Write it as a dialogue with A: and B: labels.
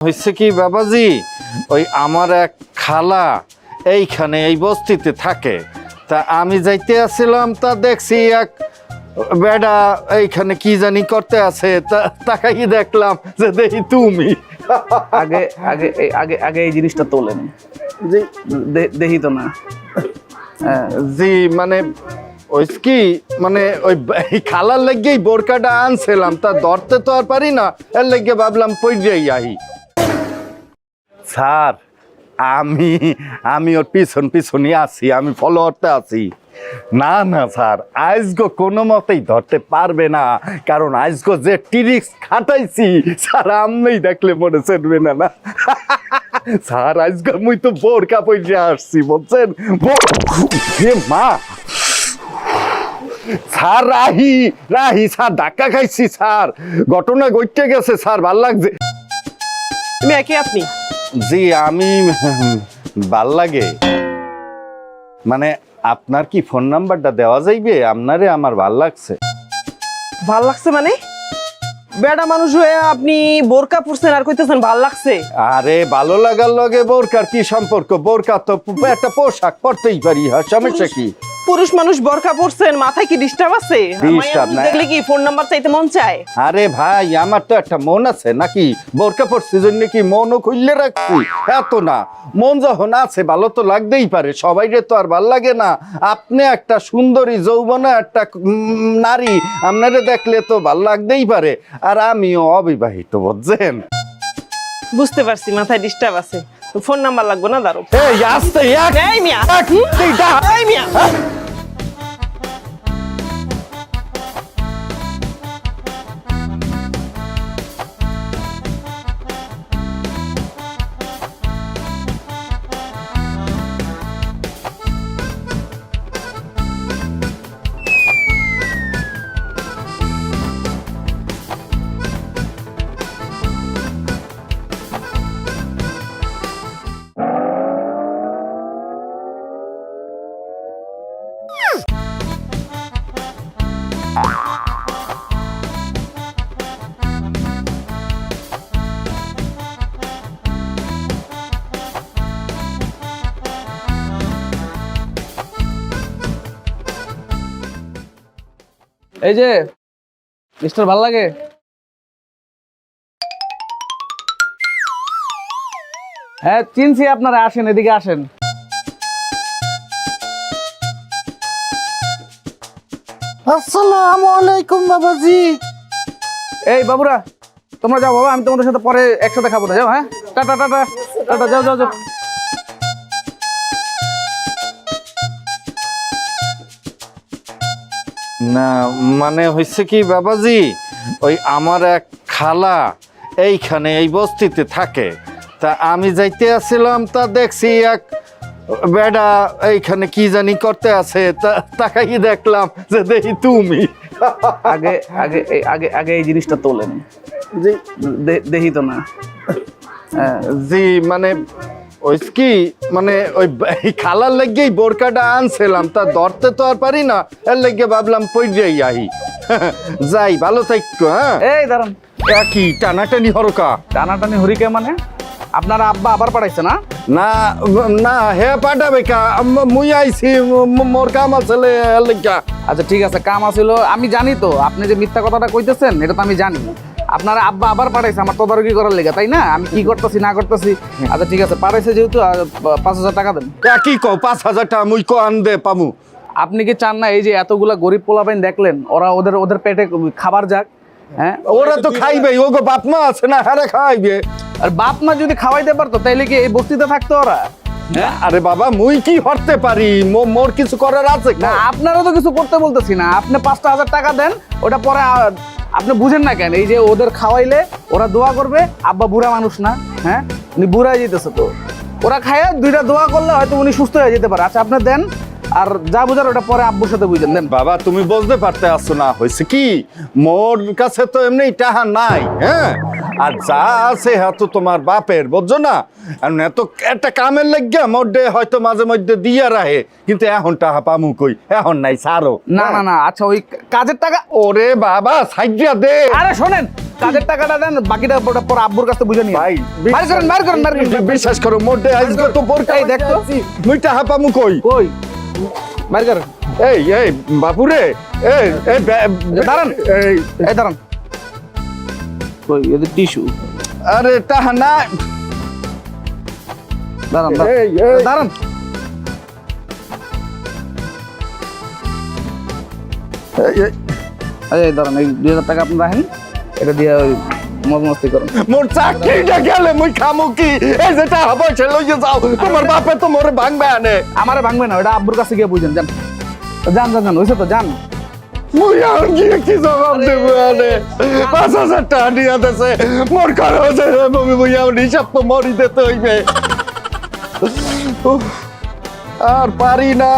A: হয়েছে কি বাবাজি? ওই আমার এক খালা এইখানে এই বস্তিতে থাকে। তা আমি যাইতে আসছিলাম তা দেখছি এক বেডা এইখানে কি জানি করতে আছে। তা তাকাই দেখলাম যে দেখি তুমি।
B: আগে আগে এই- আগে আগে এই জিনিসটা তোলেন।
A: জি।
B: দেখি তো না। হ্যাঁ,
A: জি মানে ওই কি মানে ওই খালার লেগেই বোরকাটা আনছিলাম। তা ধরতে তো আর পারি না। এর লেগে ভাবলাম পইরেই আহি। স্যার, আমি আমি ওর পিছন পিছনই আছি, আমি ফলোয়ারতে আছি। না না, স্যার আজগো কোনো মতেই ধরতে পারবে না, কারণ আজগো যে টিরিক্স খাটাইছি, স্যার আমি দেখলে মনে চলবে না না। স্যার আজকে মুই তো বোরকা পইরে আসছি বলছেন বোর- মা! স্যার, রাহি রাহি, স্যার, ধাক্কা খাইছি, স্যার। ঘটনা ঘটতে গেছে, স্যার, ভালো লাগছে।
C: আপনি?
A: জি আমি ভালো লাগে। মানে আপনার কি ফোন নাম্বারটা দেওয়া যাইবে? আপনারে আমার ভালো লাগছে।
C: ভালো লাগছে মানে? বেটা মানুষ হয়ে আপনি বোরকা পরছেন আর কইতেছেন ভালো লাগছে।
A: আরে ভালো লাগার লগে বোরকার কি সম্পর্ক? বোরকা তো একটা পোশাক পরতেই পারি। হ্যাঁ সমস্যা কি?
C: পুরুষ মানুষ বোরকা পরছেন মাথায় কি ডিস্টার্ব আছে?
A: Disturb নাই।
C: দেখলে কি ফোন নাম্বার চাইতে মন চায়?
A: আরে ভাই আমার তো একটা মন আছে নাকি? বোরকা পড়ছি জন্য কি মনও খুললে রাখছি? এত না। মন যখন আছে ভালো তো লাগতেই পারে। সবাইরে তো আর ভালো লাগে না। আপনি একটা সুন্দরী যৌবনা একটা উম, নারী আপনারে দেখলে তো ভালো লাগতেই পারে। আর আমিও অবিবাহিত বুঝছেন?
C: বুঝতে পারছি মাথায় ডিস্টার্ব আছে। ফোন নাম্বার লাগবে না দাঁড়ো
A: এই আসতে এক
C: এই মিয়া। এই মিয়া।
B: এই যে মিস্টার ভালো লাগে? হ্যাঁ চিনছি আপনারা আসেন এদিকে আসেন।
A: আসসালামু আলাইকুম বাবাজি।
B: এই বাবুরা তোমরা যাও বাবা আমি তোমাদের সাথে পরে একসাথে খাব না যাও হ্যাঁ? টাটা টাটা টাটা যাও যাও যাও।
A: না মানে হয়েছে কি বাবাজি? ওই আমার এক খালা এইখানে এই বস্তিতে থাকে। তা আমি যাইতে আসছিলাম তা দেখছি এক বেডা এইখানে কি জানি করতে আছে। তা তাকাই দেখলাম যে দেখি তুমি।
B: আগে আগে এই- আগে আগে এই জিনিসটা তোলেন। দেখি তো না।
A: জি মানে ওই কি মানে ওই খালার লেগেই বোরকাটা আনছিলাম তা ধরতে তো আর পারি না। এর লেগে ভাবলাম পইরেই আহি। যাই ভালো থাকতো হ্যাঁ?
B: এই দাঁড়ান।
A: একই টানাটানি হরকা
B: টানাটানি হরিকে মানে? আপনারা আব্বা আবার পাঠাইছে না?
A: না না হে পাঠাবে কা? মুই আইছি মোর কাম আছে
B: আচ্ছা ঠিক আছে কাম আসিল আমি জানি তো। আপনি যে মিথ্যা কথাটা কইতেছেন এটা তো আমি জানি। আপনারা আব্বা আবার পাঠাইছে আমার তদারকি করার লেগে তাই না? আমি কি করতেছি না করতেছি? আচ্ছা ঠিক আছে পাঠাইছে যেহেতু পাঁচ হাজার টাকা দেন।
A: কি কও পাঁচ হাজার টাকা মুই কো আন দে পামু?
B: আপনি কি চান না এই যে এতগুলা গরিব পোলাপাইন দেখলেন ওরা ওদের ওদের পেটে খাবার যাক হ্যাঁ?
A: ওরা তো খাইবে ওগো বাপ মা আছে না হারে খাইবে।
B: আর বাপ মা যদি খাওয়াইতে পারতো তাইলে কি এই বস্তিতে থাকতো ওরা?
A: আরে বাবা মুই কি হরতে পারি? মোর কিছু করার আছে
B: না আপনারও তো কিছু করতে বলতেছি না। আপনি পাঁচটা হাজার টাকা দেন ওটা পরে আপনি বুঝেন না কেন, এই যে ওদের খাওয়াইলে ওরা দোয়া করবে, আব্বা বুড়া মানুষ না হ্যাঁ? উনি বুড়াই যেতেছে তো। ওরা খায় দুইটা দোয়া করলে হয়তো উনি সুস্থ হয়ে যেতে পারে। আচ্ছা আপনি দেন, আর যা বুঝার ওটা পরে আব্বুর সাথে বুঝেন দেন।
A: বাবা, তুমি বুঝতে পারতে আসছো না, হয়েছে কি? মোর কাছে তো এমনি টাহা নাই হ্যাঁ? আর যা আছে হ্যাঁ তো তোমার বাপের বুঝছ না? এত একটা কামের লাগিয়া মোডে হয়তো মাঝে মধ্যে দিয়া রাহে কিন্তু এখন টাহা পামু কই? এখন নাই সারো
B: না না না আচ্ছা ওই কাজের টাকা
A: ওরে বাবা সাইডিয়া দে।
B: আরে শোনেন কাজের টাকাটা দেন বাকিটা ওটা পরে আব্বুর কাছে বুঝে নিয়ে।
A: ভাই
B: বাইর করেন বাইর করেন বাইর করেন।
A: বিশ্বাস করো মোটে আজকে তো বোরকা
B: এই দেখ তো।
A: মুইটা হাপামু কই?
B: কই? বাইর করেন।
A: এই এই বাপুরে এই এই
B: দাঁড়ান।
A: এই
B: এই দাঁড়ান। কই এদের টিস্যু
A: আরে তাহা না।
B: দাঁড়ান। দাঁড়ান। দাঁড়ান।
A: এই, এই,
B: এই এই দাঁড়ান এই দুই হাজার টাকা আপনি রাখেন। এটা দিয়ে ওই মজ মস্তি করেন।
A: মোর চাকরিটা গেলে মুই খামু কি? এই যেটা হব সে লইয়ে যাও। তোমার বাপে তো মোরে ভাঙবে আনে।
B: আমারে ভাঙবে না ওটা আব্বুর কাছে গিয়ে বুঝেন যান। যান যান যান তো যান।
A: মুই আর গিয়ে কি জবাব দেব আনে পাঁচ হাজার টাকা নিয়ে দেছে। মোর কারও মমি মুই হিসাব তো মরি দিতে হইবে। আর পারি না।